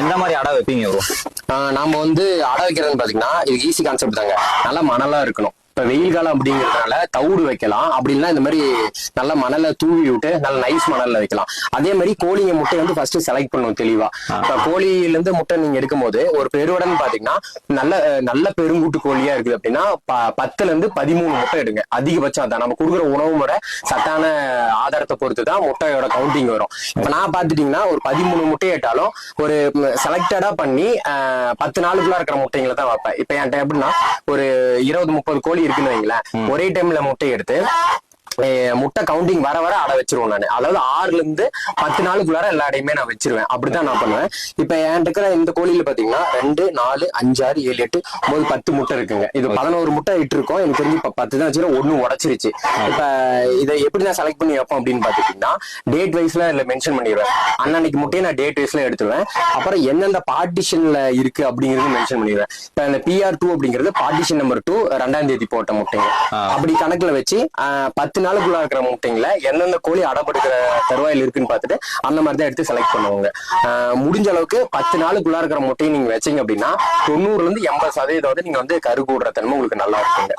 எந்த மாதிரி அடை வைப்பீங்க ப்ரோ நாம வந்து அடை வைக்கிறதுன்னு பாத்தீங்கன்னா இது ஈஸி கான்செப்ட் தாங்க. நல்லா மணலா இருக்கணும். இப்ப வெயில் காலம் அப்படிங்கறதுனால தவிடு வைக்கலாம். அப்படி இல்லைன்னா இந்த மாதிரி நல்ல மணலை தூவி விட்டு நல்ல நைஸ் மணல்ல வைக்கலாம். அதே மாதிரி கோழிங்க முட்டை வந்து ஃபர்ஸ்ட் செலக்ட் பண்ணும் தெளிவா. இப்ப கோழியில இருந்து முட்டை நீங்க எடுக்கும் போது ஒரு பெருவடன் பாத்தீங்கன்னா நல்ல நல்ல பெருங்கூட்டு கோழியா இருக்குது அப்படின்னா பத்துல இருந்து பதிமூணு முட்டை எடுங்க. அதிகபட்சம் அதான். நம்ம கொடுக்குற உணவு முறை சத்தான ஆதாரத்தை பொறுத்து தான் முட்டையோட கவுண்டிங் வரும். இப்ப நான் பாத்துட்டீங்கன்னா ஒரு பதிமூணு முட்டை ஏட்டாலும் ஒரு செலக்டடா பண்ணி பத்து நாளுக்குள்ள இருக்கிற முட்டைங்களை தான் வைப்பேன். இப்ப என்கிட்ட எப்படின்னா ஒரு இருபது முப்பது கோழி இருக்குன்னு வைங்களேன். ஒரே டைம்ல முட்டை எடுத்து முட்டை கவுண்டிங் வர வர அடை வச்சிருவேன் நான். அதாவது ஆறுல இருந்து பத்து நாளுக்குள்ளார எல்லா அடையுமே நான் வச்சிருவேன். அப்படிதான் நான் பண்ணுவேன். இப்ப என்கிட்ட இருக்கிற இந்த கோழியில பாத்தீங்கன்னா ரெண்டு நாலு அஞ்சு ஆறு ஏழு எட்டு ஒன்பது பத்து முட்டை இருக்குங்க. இது பதினோரு முட்டை இட்டு இருக்கோம் எனக்கு தெரிஞ்சு இப்ப பத்து தான் வச்சிருக்கோம். ஒண்ணு உடச்சிருச்சு. இப்ப இதை எப்படி நான் செலக்ட் பண்ணி வைப்போம் அப்படின்னு பாத்துக்கிட்டீங்கன்னா டேட் வைஸ்ல இதுல மென்ஷன் பண்ணிடுவேன். அன்னன்னைக்கு முட்டையை நான் டேட் வைஸ்ல எடுத்துருவேன். அப்புறம் எந்தெந்த பார்ட்டிஷன்ல இருக்கு அப்படிங்கறது மென்ஷன் பண்ணிடுவேன். இப்ப இந்த பிஆர் டூ அப்படிங்கிறது பார்ட்டிஷன் நம்பர் டூ ரெண்டாம் தேதி போட்ட முட்டைங்க. அப்படி கணக்குல வச்சு பத்து நாளுக்குள்ள இருக்கிற முட்டைங்கள எந்தெந்த கோழி அடப்படுக்கிற தருவாயில் இருக்குன்னு பார்த்துட்டு அந்த மாதிரி தான் எடுத்து செலக்ட் பண்ணுவாங்க. ஆஹ், முடிஞ்ச அளவுக்கு பத்து நாளுக்குள்ள இருக்கிற முட்டையை நீங்க வச்சீங்க அப்படின்னா தொண்ணூறுல இருந்து எண்பது சதவீதம் வந்து நீங்க வந்து கரு கூடுற தன்மை உங்களுக்கு நல்லா இருக்குங்க.